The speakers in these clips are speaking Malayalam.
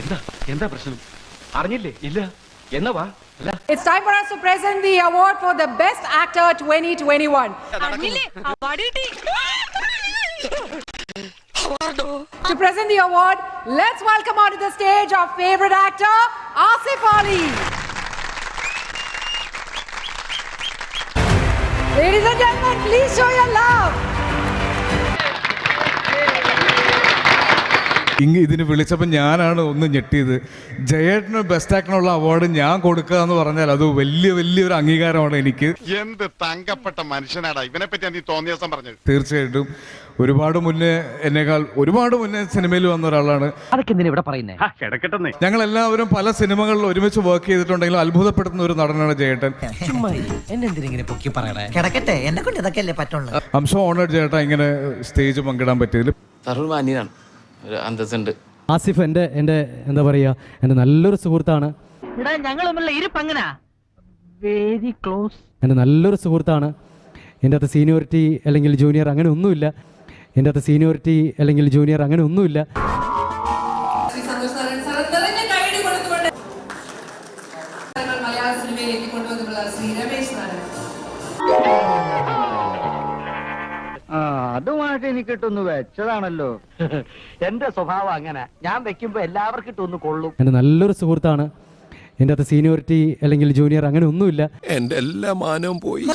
എന്താ എന്താ പ്രശ്നം അറിഞ്ഞില്ലേ ഇല്ല എന്നാ വാ അല്ല It's time for us to present the award for the Best Actor 2021. അറിഞ്ഞില്ലേ അവാർഡ് കിട്ടി To present the award, let's welcome onto the stage our favorite actor, Asif Ali. Ladies and gentlemen, please show your love. ഇങ്ങ് ഇതിന് വിളിച്ചപ്പോൾ ഞാനാണ് ഒന്ന് ഞെട്ടിയത്. ജയേട്ടന് ബെസ്റ്റ് ആക്ടറിനുള്ള അവാർഡ് ഞാൻ കൊടുക്കുക എന്ന് പറഞ്ഞാൽ അത് വലിയ വലിയൊരു അംഗീകാരമാണ് എനിക്ക്. എന്ത് തങ്കപ്പെട്ട മനുഷ്യനാടാ. ഇവനെ പറ്റി നീ തോന്നിയ ദിവസം പറഞ്ഞത്? തീർച്ചയായിട്ടും. ഒരുപാട് മുന്നേ എന്നേക്കാൾ ഒരുപാട് മുന്നേ സിനിമയിൽ വന്ന ഒരാളാണ്. ഞങ്ങൾ എല്ലാവരും പല സിനിമകളിൽ ഒരുമിച്ച് വർക്ക് ചെയ്തിട്ടുണ്ടെങ്കിലും അത്ഭുതപ്പെടുത്തുന്ന ഒരു നടനാണ് ജയേട്ടൻ. അല്ലേ പറ്റുള്ളൂ. സോ ഓണേഡ് ജയേട്ടാ ഇങ്ങനെ സ്റ്റേജ് പങ്കിടാൻ പറ്റിയതിൽ സർവ മാന്യനാണ്. ഒരു അന്തസ്സുണ്ട്. ആസിഫ് എന്റെ എന്റെ എന്താ പറയുക എന്റെ നല്ലൊരു സുഹൃത്താണ്. എന്റെ ഞങ്ങൾ വെരി ക്ലോസ് എന്റെ നല്ലൊരു സുഹൃത്താണ്. എന്റെ അകത്ത് സീനിയോറിറ്റി അല്ലെങ്കിൽ ജൂനിയർ അങ്ങനെ ഒന്നുമില്ല. എന്റെ അകത്ത് സീനിയോറിറ്റി അല്ലെങ്കിൽ ജൂനിയർ അങ്ങനെ ഒന്നുമില്ല. മലയാള സിനിമയിലേക്ക് കൊണ്ടുവന്നിട്ടുള്ള ശ്രീ രമേശ് നായർ അതുമായിട്ട് എനിക്ക് ഇട്ടൊന്ന് വെച്ചതാണല്ലോ. എന്റെ സ്വഭാവം അങ്ങനെ. ഞാൻ വെക്കുമ്പോ എല്ലാവർക്കും ഇട്ടൊന്ന് കൊള്ളും. എന്റെ നല്ലൊരു സുഹൃത്താണ്. എന്റെ അകത്ത് സീനിയോറിറ്റി അല്ലെങ്കിൽ ജൂനിയർ അങ്ങനെ ഒന്നുമില്ല. എന്റെ എല്ലാ മാനവും പോയി.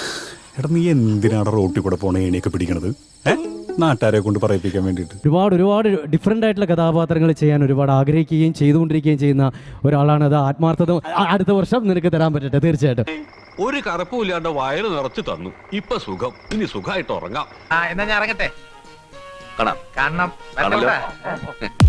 എടാ നീ എന്തിനാണ് റോട്ടിൽ കൂടെ പോണ ഏണിയൊക്കെ പിടിക്കണത്? ഏ? നാട്ടുകാരെ കൊണ്ട് പറയിപ്പിക്കാൻ വേണ്ടിയിട്ട്. ഒരുപാട് ഒരുപാട് ഡിഫറെന്റ് ആയിട്ടുള്ള കഥാപാത്രങ്ങൾ ചെയ്യാൻ ഒരുപാട് ആഗ്രഹിക്കുകയും ചെയ്തുകൊണ്ടിരിക്കുകയും ചെയ്യുന്ന ഒരാളാണ് അത്. ആത്മാർത്ഥത അടുത്ത വർഷം നിനക്ക് തരാൻ പറ്റട്ടെ തീർച്ചയായിട്ടും. ഒരു കറുപ്പും ഇല്ലാണ്ട് വയറ് നിറച്ചു തന്നു. ഇപ്പൊ സുഖം. ഇനി സുഖമായിട്ട് ഉറങ്ങാം. എന്നാ ഞാൻ ഇറങ്ങട്ടെ? കാണാം. വരട്ടെ.